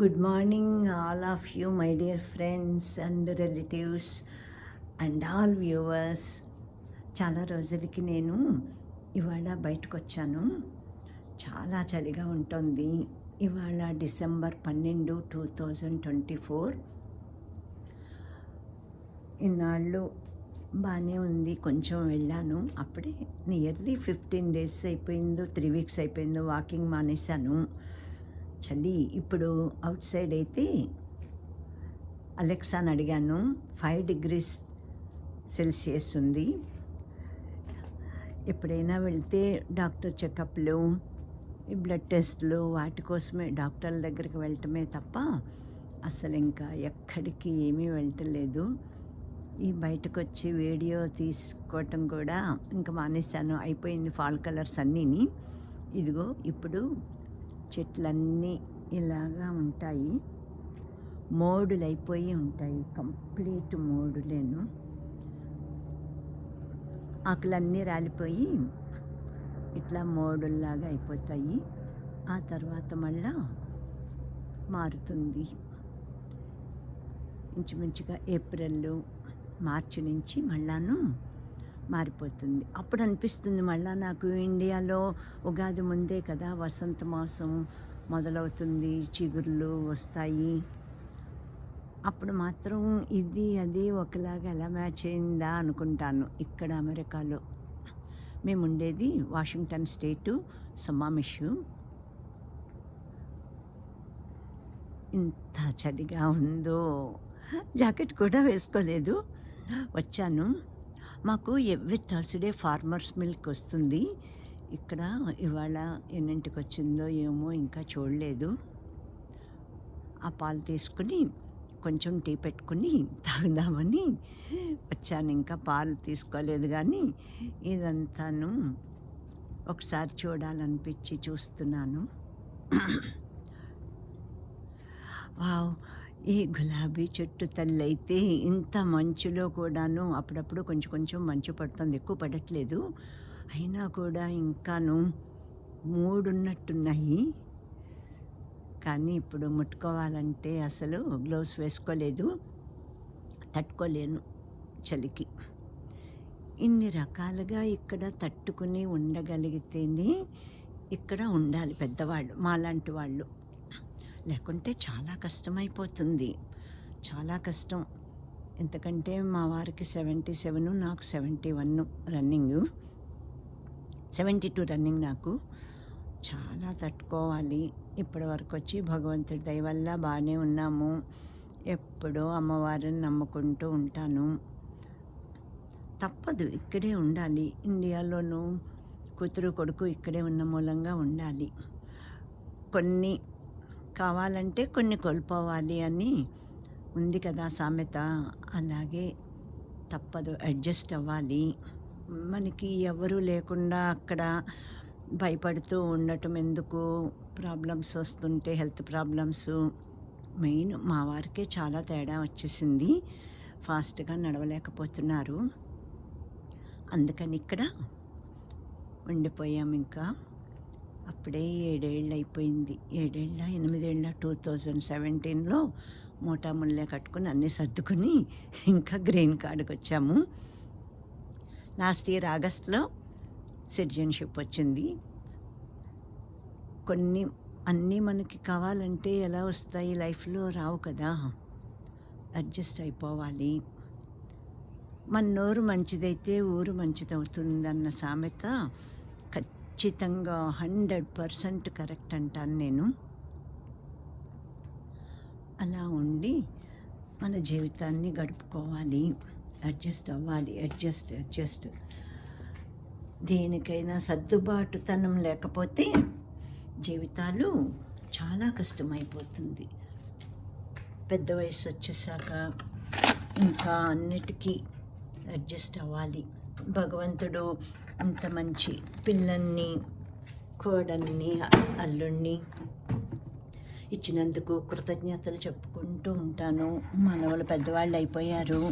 Good morning all of you my dear friends and relatives and all viewers చాలా రోజులకి నేను ఇవాళ బయటకు వచ్చాను చాలా చలిగా ఉంటుంది. ఇవాళ డిసెంబర్ పన్నెండు టూ థౌజండ్ ట్వంటీ ఫోర్. ఇన్నాళ్ళు బాగానే ఉంది కొంచెం వెళ్ళాను. అప్పుడే నియర్లీ ఫిఫ్టీన్ డేస్ అయిపోయిందో త్రీ వీక్స్ అయిపోయిందో వాకింగ్ మానేశాను. చలి ఇప్పుడు అవుట్ సైడ్ అయితే అలెక్సాని అడిగాను. ఫైవ్ డిగ్రీస్ సెల్సియస్ ఉంది. ఎప్పుడైనా వెళ్తే డాక్టర్ చెకప్లు ఈ బ్లడ్ టెస్ట్లు వాటి కోసమే డాక్టర్ల దగ్గరికి వెళ్ళటమే తప్ప అసలు ఇంకా ఎక్కడికి ఏమీ వెళ్ళటలేదు ఈ బయటకు వచ్చి వీడియో తీసుకోవటం కూడా ఇంకా మానేశాను. అయిపోయింది ఫాల్ కలర్స్ అన్నీని. ఇదిగో ఇప్పుడు చెట్లన్నీ ఇలాగా ఉంటాయి. మోడులు అయిపోయి ఉంటాయి. కంప్లీట్ మోడులేను. ఆకులన్నీ రాలిపోయి ఇట్లా మోడుల్లాగా అయిపోతాయి. ఆ తర్వాత మళ్ళా మారుతుంది. ఇంచుమించుగా ఏప్రిల్ మార్చి నుంచి మళ్ళాను మారిపోతుంది. అప్పుడు అనిపిస్తుంది మళ్ళీ నాకు ఇండియాలో ఉగాది ముందే కదా వసంత మాసం మొదలవుతుంది చిగుర్లు వస్తాయి. అప్పుడు మాత్రం ఇది అది ఒకలాగా ఎలా మ్యాచ్ అయిందా అనుకుంటాను ఇక్కడ అమెరికాలో. మేము ఉండేది వాషింగ్టన్ స్టేటు సమామిషు. ఇంత చలిగా ఉందో. జాకెట్ కూడా వేసుకోలేదు. వచ్చాను. మాకు ఎవ్రీ థర్స్డే ఫార్మర్స్ మిల్క్ వస్తుంది. ఇక్కడ ఇవాళ ఎన్నింటికి వచ్చిందో ఏమో ఇంకా చూడలేదు. ఆ పాలు తీసుకుని కొంచెం టీ పెట్టుకుని తాగుదామని వచ్చాను. ఇంకా పాలు తీసుకోలేదు కానీ ఇదంతాను ఒకసారి చూడాలనిపించి చూస్తున్నాను. వావ్! ఈ గులాబీ చెట్టు తల్లి అయితే ఇంత మంచులో కూడాను అప్పుడప్పుడు కొంచెం కొంచెం మంచు పడుతుంది ఎక్కువ పడట్లేదు. అయినా కూడా ఇంకాను మూడున్నట్టున్నాయి. కానీ ఇప్పుడు ముట్టుకోవాలంటే అసలు గ్లౌస్ వేసుకోలేదు తట్టుకోలేను చలికి. ఇన్ని రకాలుగా ఇక్కడ తట్టుకుని ఉండగలిగితేనే ఇక్కడ ఉండాలి పెద్దవాళ్ళు మాలాంటి వాళ్ళు. లేకుంటే చాలా కష్టమైపోతుంది. చాలా కష్టం. ఎందుకంటే మా వారికి సెవెంటీ సెవెన్ నాకు seventy one running. Seventy two running నాకు. చాలా తట్టుకోవాలి. ఇప్పటి వరకు వచ్చి భగవంతుడి దయ వల్ల బాగానే ఉన్నాము. ఎప్పుడో అమ్మవారిని నమ్ముకుంటూ ఉంటాను. తప్పదు ఇక్కడే ఉండాలి. ఇండియాలోనూ కూతురు కొడుకు ఇక్కడే ఉన్న మూలంగా ఉండాలి. కొన్ని కావాలంటే కొన్ని కోల్పోవాలి అని ఉంది కదా సామెత. అలాగే తప్పదు అడ్జస్ట్ అవ్వాలి. మనకి ఎవరు లేకుండా అక్కడ భయపడుతూ ఉండటం ఎందుకు? ప్రాబ్లమ్స్ వస్తుంటే హెల్త్ ప్రాబ్లమ్స్. మెయిన్ మా వారికే చాలా తేడా వచ్చేసింది. ఫాస్ట్గా నడవలేకపోతున్నారు. అందుకని ఇక్కడ ఉండిపోయాం ఇంకా. అప్పుడే ఏడేళ్ళు అయిపోయింది ఏడేళ్ళ ఎనిమిదేళ్ళ టూ థౌజండ్ సెవెంటీన్లో మోటా ముల్లే కట్టుకుని అన్నీ సర్దుకుని ఇంకా గ్రీన్ కార్డుకి వచ్చాము. లాస్ట్ ఇయర్ ఆగస్ట్లో సిటిజన్షిప్ వచ్చింది. కొన్ని అన్నీ మనకి కావాలంటే ఎలా వస్తాయి? లైఫ్లో రావు కదా. అడ్జస్ట్ అయిపోవాలి. మన నోరు మంచిదైతే ఊరు మంచిదవుతుందన్న సామెత ఖచ్చితంగా హండ్రెడ్ పర్సెంట్ కరెక్ట్ అంటాను నేను. అలా ఉండి మన జీవితాన్ని గడుపుకోవాలి. అడ్జస్ట్ అవ్వాలి. Adjust adjust. దేనికైనా సర్దుబాటుతనం లేకపోతే జీవితాలు చాలా కష్టమైపోతుంది. పెద్ద వయసు వచ్చేసాక ఇంకా అన్నిటికీ అడ్జస్ట్ అవ్వాలి. భగవంతుడు అంత మంచి పిల్లల్ని కోడల్ని అల్లుణ్ణి ఇచ్చినందుకు కృతజ్ఞతలు చెప్పుకుంటూ ఉంటాను. మనవలు పెద్దవాళ్ళు అయిపోయారు.